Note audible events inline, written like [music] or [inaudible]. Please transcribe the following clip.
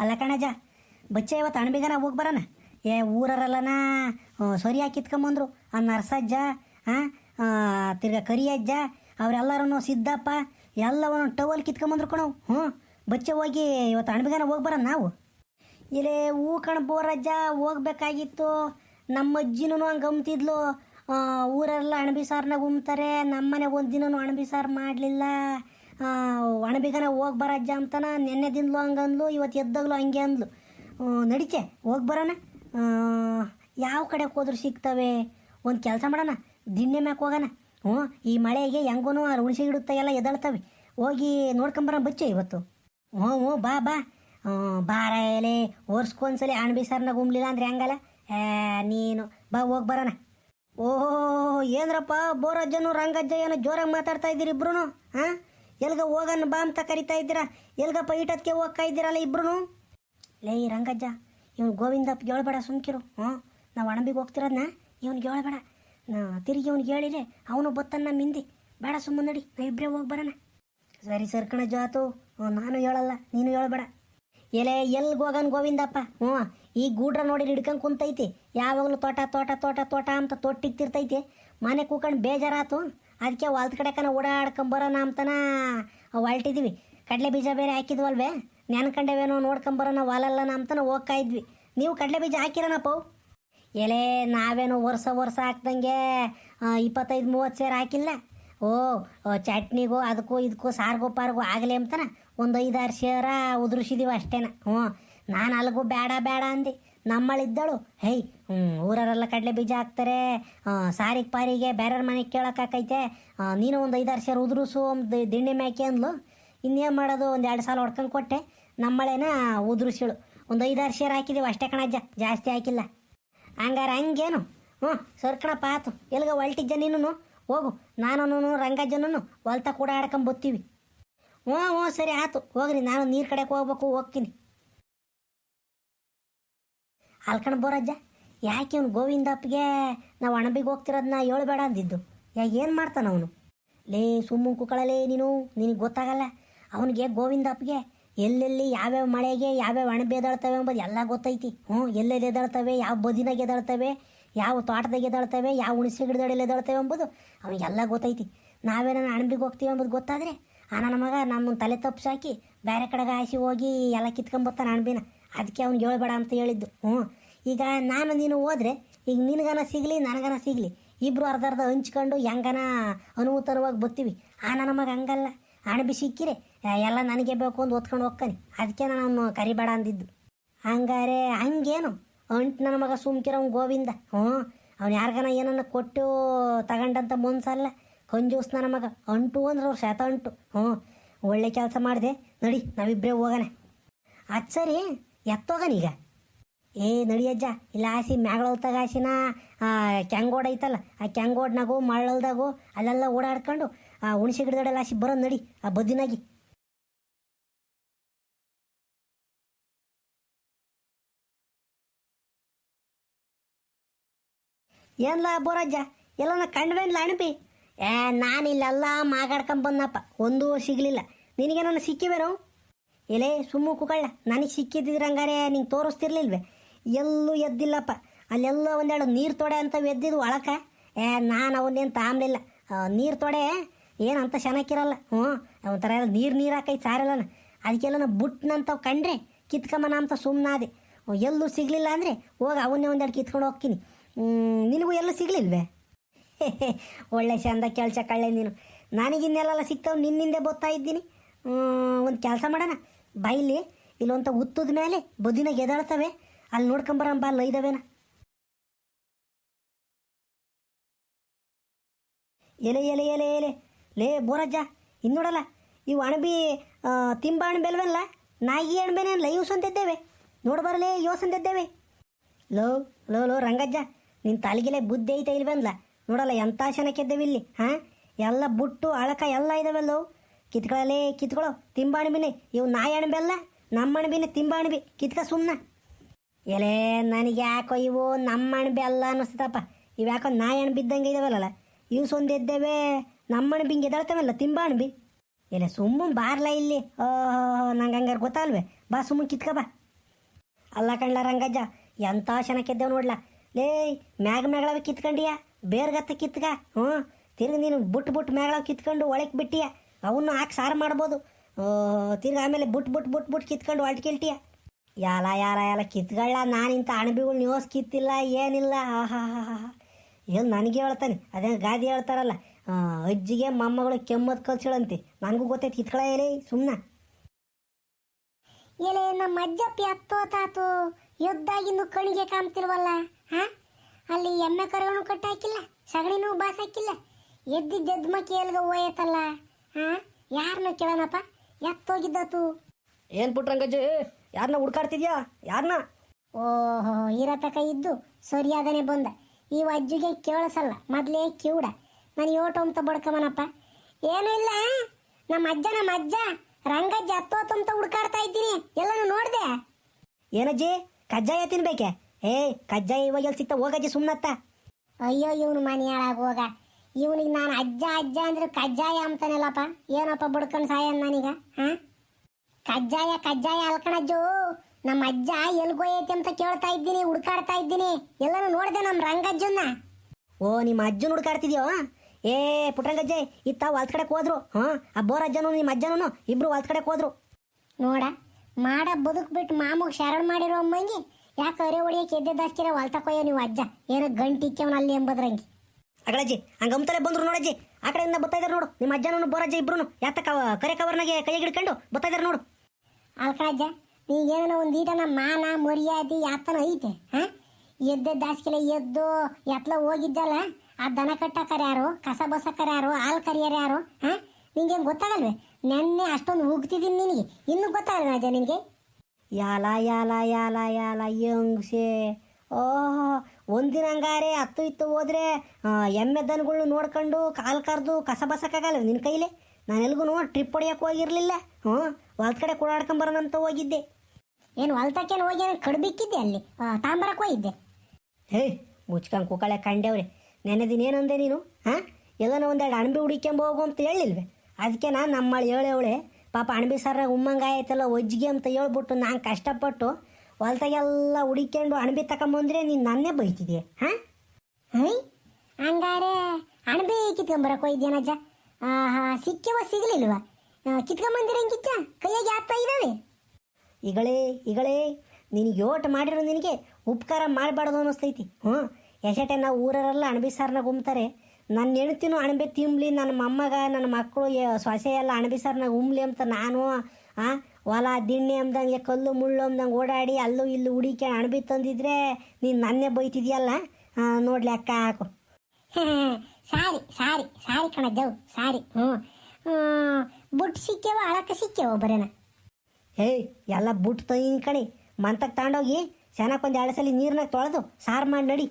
ಅಲ್ಲ ಕಣಜ, ಬಚ್ಚೆ ಇವತ್ತು ಅಣಬಿಗನ ಹೋಗಿ ಬರೋಣ. ಏ ಊರರಲ್ಲನ ಸರಿಯಾಗಿ ಹಾಕಿತ್ಕೊಂಬಂದ್ರು ಆ ನರ್ಸಜ್ಜ ಹಾಂ ತಿರ್ಗಾ ಕರಿಯಜ್ಜ ಅವರೆಲ್ಲರೂ ಸಿದ್ದಪ್ಪ, ಎಲ್ಲವನ್ನು ಟವಲ್ ಕಿತ್ಕೊಂಬಂದ್ರು ಕಣವು ಹ್ಞೂ, ಬಚ್ಚೆ ಹೋಗಿ ಇವತ್ತು ಅಣಬಿಗನ ಹೋಗಿ ಬರೋಣ ನಾವು. ಇಲ್ಲಿ ಹೂ ಕಣ ಬೋರಜ್ಜ, ಹೋಗ್ಬೇಕಾಗಿತ್ತು. ನಮ್ಮ ಅಜ್ಜಿನೂ ಹಂಗೆ ಗಮ್ತಿದ್ಲು ಊರೆಲ್ಲ ಅಣಬಿ ಸಾರ್ನಾಗ ಉಮ್ತಾರೆ ನಮ್ಮನೆ ಒಂದು ದಿನವೂ ಅಣಬಿ ಸಾರು ಮಾಡಲಿಲ್ಲ. ಅಣಬಿಗನ ಹೋಗಿ ಬರಜ್ಜ ಅಂತನ. ನಿನ್ನೆ ದಿನ್ಲು ಹಂಗೆ ಅಂದ್ಲು ಇವತ್ತು ಎದ್ದಾಗ್ಲು ಹಂಗೆ ಅಂದ್ಲು. ಆ, ನಡಿತೆ ಹೋಗಿ ಬರೋಣ. ಯಾವ ಕಡೆ ಹೋದ್ರು ಸಿಗ್ತವೆ? ಒಂದು ಕೆಲಸ ಮಾಡೋಣ ದಿನ್ನೆ ಮ್ಯಾಕೆ ಹೋಗೋಣ. ಹ್ಞೂ ಈ ಮಳೆಗೆ ಹೆಂಗೂ ಹುಣಸೆ ಇಡುತ್ತೆ ಎಲ್ಲ ಎದಳ್ತವೆ ಹೋಗಿ ನೋಡ್ಕೊಂಬರೋಣ ಬಚ್ಚೆ ಇವತ್ತು. ಹ್ಞೂ ಹ್ಞೂ ಬಾ ಬಾ. ಬಾರ ಎಲೆ ಒರ್ಸ್ಕೊಂದ್ಸಲಿ ಅಣಬಿ ಸರ್ನಾಗ ಉಮ್ಲಿಲ್ಲ ಅಂದ್ರೆ ಹೆಂಗಲ್ಲ? ನೀನು ಬಾ ಹೋಗಿ ಬರೋಣ. ಓಹೋ ಏನರಪ್ಪ ಬೋರಜ್ಜನು ರಂಗಜ್ಜ ಏನೋ ಜೋರಾಗಿ ಮಾತಾಡ್ತಾ ಇದ್ದೀರಿ ಇಬ್ರು ಹಾಂ? ಎಲ್ಗ ಹೋಗನ್ ಬಾ ಅಂತ ಕರಿತಾ ಇದ್ದೀರಾ? ಎಲ್ಗಪ್ಪ ಈಟತ್ಗೆ ಹೋಗ್ತಾ ಇದ್ದೀರಲ್ಲ ಇಬ್ರು ಲೇ ರಂಗಜ್ಜ, ಇವ್ನು ಗೋವಿಂದಪ್ಪ ಹೇಳ್ಬೇಡ ಸುಮ್ಕಿರು. ಹ್ಞೂ, ನಾವು ಅಣಬಿಗೆ ಹೋಗ್ತಿರೋದನ್ನ ಇವ್ನಿಗೆ ಹೇಳ್ಬೇಡ. ನಾ ತಿರುಗಿ ಇವ್ನಿಗೆ ಹೇಳಿದ್ರೆ ಅವನು ಬತ್ತನ್ನ ಮಿಂದಿ. ಬೇಡ ಸುಮ್ಮನೆ ನಡಿ, ನಾ ಇಬ್ಬರೇ ಹೋಗಿ ಬರೋಣ. ಸರಿ ಸರ್ ಕಣ ಜಾತು ಹ್ಞೂ, ನಾನು ಹೇಳಲ್ಲ, ನೀನು ಹೇಳ್ಬೇಡ. ಎಲೆ, ಎಲ್ಗೆ ಹೋಗನ್ ಗೋವಿಂದಪ್ಪ? ಹ್ಞೂ, ಈ ಗೂಡ್ರ ನೋಡಿ ಹಿಡ್ಕೊಂಡು ಕುಂತೈತಿ. ಯಾವಾಗಲೂ ತೋಟ ತೋಟ ತೋಟ ತೋಟ ಅಂತ ತೊಟ್ಟಿಕ್ತಿರ್ತೈತಿ ಮನೆ ಕೂಕೊಂಡು ಬೇಜಾರಾತು. ಅದಕ್ಕೆ ಹೊಲ್ದ ಕಡೆ ಕನ ಓಡಾಡ್ಕೊಂಬರೋಣ ಅಂತನ ಹೊಲ್ಟಿದ್ವಿ. ಕಡಲೆ ಬೀಜ ಬೇರೆ ಹಾಕಿದ್ವಲ್ವೇ? ನೆನ್ಕಂಡೇವೇನೋ ನೋಡ್ಕೊಂಬರೋಣ ಹೊಲಲ್ಲನ ಅಂತನ ಹೋಗ್ತಾ ಇದ್ವಿ. ನೀವು ಕಡಲೆ ಬೀಜ ಹಾಕಿರೋಣಪ್ಪ ಎಲೆ ನಾವೇನು ವರ್ಷ ವರ್ಷ ಹಾಕ್ದಂಗೆ ಇಪ್ಪತ್ತೈದು ಮೂವತ್ತು ಸೇರು ಹಾಕಿಲ್ಲ. ಓ, ಚಟ್ನಿಗೂ ಅದಕ್ಕೂ ಇದಕ್ಕೂ ಸಾರಿಗೂ ಪಾರಿಗೂ ಆಗಲಿ ಅಂತನ ಒಂದು ಐದಾರು ಸೇರ ಉದುರಿಸಿದೀವಿ ಅಷ್ಟೇನ. ಹ್ಞೂ ನಾನು ಅಲ್ಗೂ ಬೇಡ ಬೇಡ ಅಂದೆ. ನಮ್ಮಳಿದ್ದಳು. ಹೇಯ್ ಹ್ಞೂ ಊರರೆಲ್ಲ ಕಡಲೆ ಬೀಜ ಹಾಕ್ತಾರೆ. ಸಾರಿಗೆ ಪಾರಿಗೆ ಬೇರೆಯವ್ರ ಮನೆಗೆ ಕೇಳೋಕ್ಕಾಕೈತೆ ನೀನು ಒಂದು ಐದಾರು ಸೇರು ಉದುರುಸು ಒಂದು ದಿಣ್ಣೆ ಮ್ಯಾಕೆ ಅಂದ್ಲು. ಇನ್ನೇನು ಮಾಡೋದು? ಒಂದು ಎರಡು ಸಾಲ ಹೊಡ್ಕೊಂಡು ಕೊಟ್ಟೆ. ನಮ್ಮಳೇನ ಉದುರಿಸಿಳು ಒಂದು ಐದಾರು ಸೇರು ಹಾಕಿದ್ದೀವಿ ಅಷ್ಟೇ ಕಣಜ್ಜ. ಜಾಸ್ತಿ ಹಾಕಿಲ್ಲ. ಹಂಗಾರೆ ಹಂಗೇನು? ಹ್ಞೂ ಸರ್ಕಣಪ್ಪ ಆತು. ಎಲ್ಗ ಹೊಲ್ಟಿದ್ದ ನೀನು ಹೋಗು. ನಾನು ರಂಗಜ್ಜನೂ ಹೊಲ್ತ ಕೂಡ ಆಡ್ಕೊಂಬತ್ತೀವಿ ಹ್ಞೂ ಹ್ಞೂ ಸರಿ, ಆತು. ಹೋಗ್ರಿ, ನಾನು ನೀರು ಕಡೆಗೆ ಹೋಗ್ಬೇಕು, ಹೋಗ್ತೀನಿ. ಅಲ್ಕಣ್ ಬೋರಜ್ಜ ಯಾಕೆ ಇವನು ಗೋವಿಂದಪ್ಪಗೆ ನಾವು ಅಣಬಿಗೆ ಹೋಗ್ತಿರೋದನ್ನ ಹೇಳ್ಬೇಡ ಅಂದಿದ್ದು. ಯಾ ಏನು ಮಾಡ್ತಾನ ಅವನು? ಲೇ, ಸುಮ್ಮು ಕುಕ್ಕಳಲೇ ನೀನು, ನಿನಗೆ ಗೊತ್ತಾಗಲ್ಲ. ಅವನಿಗೆ ಗೋವಿಂದಪ್ಪಗೆ ಎಲ್ಲೆಲ್ಲಿ ಯಾವ್ಯಾವ ಮಳೆಗೆ ಯಾವ್ಯಾವ ಅಣಬೆ ಎದಾಳ್ತವೆ ಎಂಬುದು ಎಲ್ಲ ಗೊತ್ತೈತಿ. ಹ್ಞೂ, ಎಲ್ಲೆಲ್ಲಿ ಎದಾಳ್ತವೆ ಯಾವ ಬದಿನಾಗೆ ಎದಾಳ್ತವೆ ಯಾವ ತೋಟದಾಗ ಎದಾಳ್ತವೆ ಯಾವ ಹುಣಸೆ ಗಿಡದಲ್ಲಿ ಎದಾಳ್ತವೆ ಎಂಬುದು ಅವನಿಗೆಲ್ಲ ಗೊತ್ತೈತಿ. ನಾವೇನ ಅಣಬಿಗೆ ಹೋಗ್ತೀವಿ ಎಂಬುದು ಗೊತ್ತಾದರೆ ಆ ನನ್ನ ಮಗ ನಮ್ಮನ್ನು ತಲೆ ತಪ್ಪಿಸಾಕಿ ಬೇರೆ ಕಡೆಗೆ ಹಾಸಿ ಹೋಗಿ ಎಲ್ಲ ಕಿತ್ಕೊಂಬರ್ತಾನೆ ಅಣಬಿನ. ಅದಕ್ಕೆ ಅವ್ನಿಗೆ ಹೇಳ್ಬೇಡ ಅಂತ ಹೇಳಿದ್ದು. ಹ್ಞೂ. ಈಗ ನಾನು ನೀನು ಹೋದರೆ, ಈಗ ನಿನಗನ ಸಿಗಲಿ, ನನಗನ ಸಿಗಲಿ. ಇಬ್ಬರು ಅರ್ಧ ಅರ್ಧ ಹಂಚ್ಕೊಂಡು ಹೆಂಗನ ಅನುಭೂತನವಾಗಿ ಬರ್ತೀವಿ ಆ ನನ್ನ ಮಗ ಹಂಗಲ್ಲ. ಅಣಬಿ ಸಿಕ್ಕಿರೆ ಎಲ್ಲ ನನಗೆ ಬೇಕು ಅಂತ ಓದ್ಕೊಂಡು ಹೋಗ್ತಾನೆ. ಅದಕ್ಕೆ ನಾನು ಕರಿಬೇಡ ಅಂದಿದ್ದು. ಹಂಗಾರೆ ಹಂಗೇನು? ಅಂಟು ನನ್ನ ಮಗ ಸುಮ್ಕಿರವ್ ಗೋವಿಂದ. ಹ್ಞೂ. ಅವ್ನು ಯಾರಿಗನ ಏನನ್ನ ಕೊಟ್ಟು ತಗೊಂಡಂತ ಮನ್ಸಲ್ಲ. ಕಂಜೂಸ್ ನನ್ನ ಮಗ. ಅಂಟು ಅಂದ್ರೆ ಅವ್ರು ಶತ ಅಂಟು. ಹ್ಞೂ. ಒಳ್ಳೆ ಕೆಲಸ ಮಾಡಿದೆ. ನಡಿ ನಾವಿಬ್ಬರೇ ಹೋಗೋಣ. ಅದು ಸರಿ. ಎತ್ತೋಗನೀಗ. ಏ, ನಡಿಯಜ್ಜ, ಇಲ್ಲ ಆಸಿ ಮ್ಯಾಗಳಲ್ತಾಗ ಹಾಸಿನ ಕೆಂಗೋಡ್ ಐತಲ್ಲ, ಆ ಕೆಂಗೋಡ್ನಾಗು ಮಳ್ಳಲ್ದಾಗು, ಅಲ್ಲೆಲ್ಲ ಓಡಾಡ್ಕೊಂಡು, ಆ, ಹುಣಸೆ ಗಿಡದಡೆಲ್ಲ ಆಸಿ ಬರೋ ನಡಿ, ಆ ಬದಿನಾಗಿ ಏನ್ಲ ಬೋರಜ್ಜ, ಎಲ್ಲನ ಕಂಡ್ವೇನ್ಲ ಅಣಪಿ ಏ, ನಾನಿಲ್ಲೆಲ್ಲ ಮಾಗಾಡ್ಕೊಂಡ್ ಬಂದಪ್ಪ ಒಂದೂ ಸಿಗಲಿಲ್ಲ. ನಿನಗೇನೋ ಸಿಕ್ಕಿವೇನೋ? ಎಲೆ ಸುಮ್ಮ ಕುಕಳ್ಳ ನನಗೆ ಸಿಕ್ಕಿದ್ದಿದ್ರೆ ಹಂಗಾರೆ ನಿಂಗೆ ತೋರಿಸ್ತಿರ್ಲಿಲ್ವೇ? ಎಲ್ಲೂ ಎದ್ದಿಲ್ಲಪ್ಪ. ಅಲ್ಲೆಲ್ಲ ಒಂದೆರಡು ನೀರು ತೊಡೆ ಅಂತ ಎದ್ದಿದ್ದು ಒಳಕ ಏ, ನಾನು ಅವನ್ನೇನು ತಾಮ್ಲಿಲ್ಲ. ನೀರು ತೊಡೆ ಏನು ಅಂತ ಚೆನ್ನಾಗಿರಲ್ಲ ಹ್ಞೂ, ಒಂಥರ ನೀರು ನೀರು ಹಾಕೈತೆ ಸಾರಲ್ಲನ. ಅದಕ್ಕೆಲ್ಲ ಬುಟ್ನಂತವ್ ಕಂಡ್ರೆ ಕಿತ್ಕೊಂಬನ ಅಂತ ಸುಮ್ಮನಾದೆ ಎಲ್ಲೂ ಸಿಗಲಿಲ್ಲ ಅಂದರೆ ಹೋಗಿ ಅವನ್ನೇ ಒಂದೆರಡು ಕಿತ್ಕೊಂಡು ಹೋಗ್ತೀನಿ. ನಿನಗೂ ಎಲ್ಲೂ ಸಿಗಲಿಲ್ವೇ? [laughs] ಒಳ್ಳೆ ಚಂದ ಕೆಲ್ಚ ಕಳ್ಳೆ ನೀನು. ನನಗಿನ್ನೆಲ್ಲ ಸಿಗ್ತಾವೆ ನಿನ್ನಿಂದೆ ಬತ್ತಾ ಇದ್ದೀನಿ. ಒಂದು ಕೆಲಸ ಮಾಡೋಣ. ಬೈಲಿ ಇಲ್ಲೊಂಥ ಉತ್ತದ ಮೇಲೆ ಬುದ್ದಿನ ಎದಾಳ್ತವೆ, ಅಲ್ಲಿ ನೋಡ್ಕೊಂಬರಂಬ ಅಲ್ಲಿ ಐದವೇನ ಎಲೆ ಎಲೆ ಎಲೆ ಎಲೆ. ಲೇ, ಬೋರಜ್ಜ ಇನ್ನು ನೋಡಲ್ಲ, ಇವು ಅಣಬಿ ತಿಂಬ ಅಣಬೆಲ್ವಲ್ಲ, ನಾಯಿ ಅಣಬೆನಲ್ಲ ಇವು ಸಂತಿದ್ದೇವೆ ನೋಡ್ಬರಲೇ ಇವು ಸಂತಿದ್ದೇವೆ ಲೋ ಲೋ ಲೋ, ರಂಗಜ್ಜ ನಿನ್ನ ತಾಲಿಗೆಲೆ ಬುದ್ಧಿ ಐತೆ ಇಲ್ವನ್ಲ? ನೋಡಲ್ಲ ಎಂಥ ಶನಕ್ಕಿದ್ದೇವೆ ಇಲ್ಲಿ, ಹಾಂ? ಎಲ್ಲ ಬುಟ್ಟು, ಅಳಕ ಎಲ್ಲ ಇದಾವೆ ಕಿತ್ಕೊಳ್ಳಲೇ ಕಿತ್ಕೊಳ್ಳೋ, ತಿಂಬಾಣಿಬಿನೇ. ಇವು ನಾಯಿ ಅಣಬೆಲ್ಲ ನಮ್ಮ ಅಣಬಿನೇ ತಿಂಬಾಣಿಬಿ. ಕಿತ್ಕ ಸುಮ್ಮನೆ ಎಲೆ ನನಗೆ ಯಾಕೋ ಇವು ನಮ್ಮ ಅಣಬೆ ಅಲ್ಲ ಅನ್ನಿಸ್ತಪ್ಪ ಇವು ಯಾಕೋ ನಾಯಿ ಅಣಬಿ ಇದ್ದಂಗೆ ಇದಾವಲ್ಲ ಇವು ಸೊಂದಿದ್ದೇವೆ ನಮ್ಮ ಅಣಬಿ ಹಿಂಗೆ ಎದಾಳ್ತಾವಲ್ಲ ತಿಂಬ ಅಣಬಿ ಎಲೆ, ಸುಮ್ಮನೆ ಬಾರ್ಲ ಇಲ್ಲಿ. ನಂಗೆ ಹಂಗಾರೆ ಗೊತ್ತಲ್ವೇ? ಬಾ ಸುಮ್ಮನೆ ಕಿತ್ಕ ಬಾ. ಅಲ್ಲ ಕಣ್ಲ ರಂಗಜ್ಜ ಎಂಥ ಶನಕ್ಕಿದ್ದೇವ್ ನೋಡ್ಲ? ಲೇ, ಮ್ಯಾಗ ಮ್ಯಾಗಳವ ಕಿತ್ಕೊಂಡಿಯ? ಬೇರ್ಗತ್ತ ಕಿತ್ಕ? ಹ್ಞೂ. ತಿರುಗಿ ನೀನು ಬುಟ್ ಬುಟ್ ಮ್ಯಾಗಳವ ಕಿತ್ಕೊಂಡು ಒಳಕ್ಕೆ ಬಿಟ್ಟಿಯ? ಅವನ್ನ ಹಾಕಿ ಸಾರು ಮಾಡ್ಬೋದು. ತಿರ್ಗಿ ಆಮೇಲೆ ಬುಟ್ ಬುಟ್ ಬುಟ್ ಬುಟ್ ಕಿತ್ಕೊಂಡು ಹೊಲ್ಟ್ಕಿಲ್ಟಿಯ ಯಾಲ ಯಾಲ ಯಾಲ ಕಿತ್ಕೊಳ್ಳ ನಾನು ಇಂಥ ಅಣಬಿಗಳು ನ್ಯೂಸ್ ಕಿತ್ತಿಲ್ಲ ಏನಿಲ್ಲ. ಆಹಾ ಹಾ ಹಾ ಏನು ನನಗೆ ಹೇಳ್ತಾನೆ. ಅದೇ ಗಾದಿ ಹೇಳ್ತಾರಲ್ಲ ಅಜ್ಜಿಗೆ ಮೊಮ್ಮಗಳು ಕೆಮ್ಮದ್ ಕಲ್ಸಿಳಂತೆ ನನಗೂ ಗೊತ್ತೈತೆ, ಕಿತ್ಕೊಳ ಏಲೇ ಸುಮ್ಮನೆ ಎಲೆ ನಮ್ಮ ಅಜ್ಜಪ್ಪಿ ಹತ್ತೋತಾತು ಯುದ್ಧಾಗಿಂದು ಕಣಿಗೆ ಕಾಮ್ತಿಲ್ವಲ್ಲ ಹಾ? ಅಲ್ಲಿ ಎಮ್ಮೆ ಕರುವನ್ನು ಕಟ್ಟಾಕಿಲ್ಲ, ಸಗಣಿನೂ ಬಾಸಾಕಿಲ್ಲ. ಎದ್ದಿದ್ದ ಎದ್ದು ಮಕ್ಕಿ ಎಲ್ಗ ಹೋಯತ್ತಲ್ಲ ಹಾ ಯಾರನ್ನ ಕೇಳೋಣಪ್ಪ? ಎತ್ತೋಗಿದ್ದಾತು ಏನು ಪುಟ್ರಂಗಜ್ಜಿ ಯಾರನ್ನ ಹುಡ್ಕಾಡ್ತಿದ್ಯಾ? ಯಾರನ್ನ ಓಹೋ ಇರತಕ ಇದ್ದು ಸರಿಯಾದನೆ ಬಂದ. ಈ ಅಜ್ಜಿಗೆ ಕೇಳಿಸಲ್ಲ ಮೊದಲೇ ಕಿವುಡ. ನಾನು ಯೋಟ ಅಂತ ಬಡ್ಕಮನಪ್ಪ. ಏನೂ ಇಲ್ಲ ನಮ್ಮ ಅಜ್ಜ ನಮ್ಮ ಅಜ್ಜ ರಂಗಜ್ಜ ಹತ್ತೋತು ಅಂತ ಹುಡ್ಕಾಡ್ತಾ ಇದ್ದೀನಿ. ಎಲ್ಲನೂ ನೋಡ್ದೆ? ಏನಜ್ಜಿ? ಕಜ್ಜಾಯ ತಿನ್ಬೇಕೆ? ಏ ಕಜ್ಜಾಯ ಇವಾಗ ಎಲ್ಲಿ ಸಿಗ್ತಾ ಹೋಗಜ್ಜಿ ಸುಮ್ಮನತ್ತ ಅಯ್ಯೋ ಇವನು ಮನೆಯಾಳಾಗ ಹಾಳಾಗೋಗ ಇವನಿಗೆ ನಾನು ಅಜ್ಜ ಅಜ್ಜ ಅಂದ್ರೆ ಕಜ್ಜಾಯ ಅಂತಾನಲ್ಲಪ್ಪ. ಏನಪ್ಪ ಬಡಕನ್ ಸಾಯ ನಾನೀಗ? ಹ ಕಜ್ಜಾಯ ಕಜ್ಜಾಯ ಅಲ್ಕಣಜ್ಜು. ನಮ್ಮ ಅಜ್ಜ ಎಲ್ಗೋಯೈತಿ ಅಂತ ಕೇಳ್ತಾ ಇದ್ದೀನಿ, ಹುಡ್ಕಾಡ್ತಾ ಇದ್ದೀನಿ. ಎಲ್ಲನೂ ನೋಡಿದೆ ನಮ್ಮ ರಂಗಜ್ಜನ್ನ. ಓ, ನಿಮ್ಮ ಅಜ್ಜನ ಹುಡ್ಕಾಡ್ತಿದ್ಯೋ? ಏ ಪುಟ್ರಂಗಜ್ಜೆ ಇತ್ತ ಹೊಲ್ದ ಕಡೆ ಹೋದ್ರು. ಹಾಂ ಅಜ್ಜನು ನಿಮ್ಮ ಅಜ್ಜನೂ ಇಬ್ರು ಹೊಲ್ದ ಕಡೆ ಹೋದ್ರು. ನೋಡ, ಮಾಡ ಬದುಕ್ ಬಿಟ್ಟು ಮಾಮಗ್ ಶರಣ್ ಮಾಡಿರೋ ಅಮ್ಮಂಗಿ ಯಾಕೆ ಅರೆ ಹೊಡಿಯಕ್ಕೆ ಎದ್ದೆ ದಾಸ್ಕಿರ ನೀವು ಅಜ್ಜ? ಏನೋ ಗಂಟಿಕ್ಕೆ ಅಲ್ಲಿ ಎಂಬುದ್ರಂಗೆ. ಅಗಳಜ್ಜಿ ಹಂಗಂತಲೇ ಬಂದ್ರು ನೋಡಜ್ಜಿ ಆ ಕಡೆಯಿಂದ ಬರ್ತಾ ಇದಾರೆ ನೋಡು. ನಿಮ್ಮ ಅಜ್ಜನೂ ಬೋರಜ್ಜ ಇಬ್ರು ಯಾತ ಕವ ಕರೆ ಕವರ್ನಾಗೆ ಕೈಗೆ ಹಿಡ್ಕೊಂಡು ಬರ್ತಾ ಇದಾರೆ ನೋಡು. ಅಲ್ಕಳಜ್ಜ ಏನ ಒಂದು ಈಟನ ಮಾನ ಮರ್ಯಾದೆ ಯಾತನ ಐತೆ ಹಾ? ಎದ್ದ ದಾಸ್ಕಿಲೆ ಎದ್ದು ಎತ್ಲ ಹೋಗಿದ್ದಲ್ಲ ಆ ದನ ಕಟ್ಟಕರ ಯಾರು ಕಸ ಬಸಕರ ಯಾರು ಹಾಲು ಕರಿಯರ್ ಯಾರು ಹಾ? ನಿಂಗೇನು ಗೊತ್ತಾಗಲ್ವೇ? ನೆನ್ನೆ ಅಷ್ಟೊಂದು ಉಗ್ತಿದೀನಿ ನಿನಗೆ. ಇನ್ನೂ ಗೊತ್ತಾಗಲ್ಲ ಅಜ್ಜ ನಿನಗೆ? ಯಾಲ ಯಾಲ ಯಾಲ ಯಾಲ ಯಂಗ್ಸೆ. ಓಹ್ ಒಂದಿನ ಹಂಗಾರೆ ಹತ್ತು ಇತ್ತು ಹೋದ್ರೆ ಎಮ್ಮೆ ದನಗಳು ನೋಡ್ಕೊಂಡು ಕಾಲು ಕರೆದು ಕಸ ಬಸಕ್ಕಾಗಲ್ಲ ನಿನ್ನ ಕೈಲಿ? ನಾನು ನೋಡಿ ಟ್ರಿಪ್ ಹೊಡಿಯೋಕೆ ಹೋಗಿರಲಿಲ್ಲ. ಹ್ಞೂ ಹೊಲ್ದ ಕಡೆ ಕೂಡಾಡ್ಕೊಂಬರೋಣಂತ ಹೋಗಿದ್ದೆ. ಏನು ಹೊಲ್ತಕ್ಕೇನು ಹೋಗಿ ಏನು ಕಡ್ಬಿಕ್ಕಿದ್ದೆ ಅಲ್ಲಿ? ತಾಂಬರಕ್ಕೆ ಹೋಗಿದ್ದೆ. ಹೇ, ಮುಚ್ಕೊಂಡು ಕೂಕಳೆ ಕಂಡೇವ್ರೆ ನೆನೆ ದಿನ ಅಂದೆ ನೀನು? ಹಾಂ? ಎಲ್ಲನ ಒಂದೆರಡು ಅಣಬಿ ಹುಡಿಕೊಂಬ ಹೋಗು ಅಂತ ಹೇಳಿಲ್ವೆ ಅದಕ್ಕೆ ನಾನು ನಮ್ಮಳು ಹೇಳೇವಳೆ, ಪಾಪ ಅಣಬಿ ಸರ್ರಾಗ ಉಮ್ಮಂಗಾಯ್ತಲ್ಲ ಒಜ್ಜಿಗೆ ಅಂತ ಹೇಳ್ಬಿಟ್ಟು ನಾನು ಕಷ್ಟಪಟ್ಟು ಹೊಲ್ತಾಗೆಲ್ಲ ಹುಡಿಕೊಂಡು ಅಣಬಿ ತಕೊಂಬಂದ್ರೆ ನೀನು ನನ್ನೇ ಬೈತಿದ್ಯೆ, ಹಾಂ? ಹಂಗಾರೆ ಅಣಬೆ ಕಿತ್ಕೊಂಬರಕ್ಕೆ ಹೋಗಿದ್ದೇನಜ್ಜ ಆಹಾ, ಸಿಕ್ಕಿವ ಸಿಗಲಿಲ್ವ? ಕಿಚ್ಚ ಕೈಯಾಗಿ ಆಗ್ತಾ ಇದ್ದಾವೆ ಈಗಳೇ ಈಗಳೇ ನಿನಗೆ ಯೋಟ್ ಮಾಡಿರೋ ನಿನಗೆ ಉಪಕಾರ ಮಾಡಬಾರ್ದು ಅನ್ನಿಸ್ತೈತಿ, ಹ್ಞೂ? ಎಷ್ಟೇ ನಾವು ಊರರೆಲ್ಲ ಅಣಬಿ ಸಾರ್ನಾಗ ಗುಮ್ತಾರೆ. ನನ್ನ ಹೆಣ್ತಿನೂ ಅಣಬೆ ತಿಂಬ್ಲಿ ನನ್ನ ಮೊಮ್ಮಗ ನನ್ನ ಮಕ್ಕಳು ಸೊಸೆ ಎಲ್ಲ ಅಣಬಿ ಸಾರ್ನಾಗ ಉಮ್ಲಿ ಅಂತ ನಾನು, ಆ? ಹೊಲ ದಿಣ್ಣೆ ಅಂದಂಗೆ ಕಲ್ಲು ಮುಳ್ಳು ಅಂದಂಗೆ ಓಡಾಡಿ ಅಲ್ಲೂ ಇಲ್ಲೂ ಹುಡಿಕೆ ಅಣಬಿ ತಂದಿದ್ರೆ ನೀನು ನನ್ನೇ ಬೈತಿದ್ಯಲ್ಲ? ನೋಡ್ಲಿ ಅಕ್ಕ ಹಾಕು. ಸಾರಿ ಸಾರಿ ಸಾರಿ ಕಣಜ್ಜವು ಸಾರಿ. ಹ್ಞೂ. ಬುಟ್ಟು ಬುಟ್ ಸಿಕ್ಕೇವ ಅಳಕ ಸಿಕ್ಕೇವ ಬರೇನ ಏಯ್ ಎಲ್ಲ ಬುಟ್ಟು ತಂಗಿನ ಕಣಿ. ಮಂತಕ್ಕೆ ತಗೊಂಡೋಗಿ ಚೆನ್ನಾಗಿ ಒಂದು ಎರಡು ಸಲ ನೀರ್ನಾಗ ತೊಳೆದು ಸಾರು ಮಾಡಿ ನಡಿ.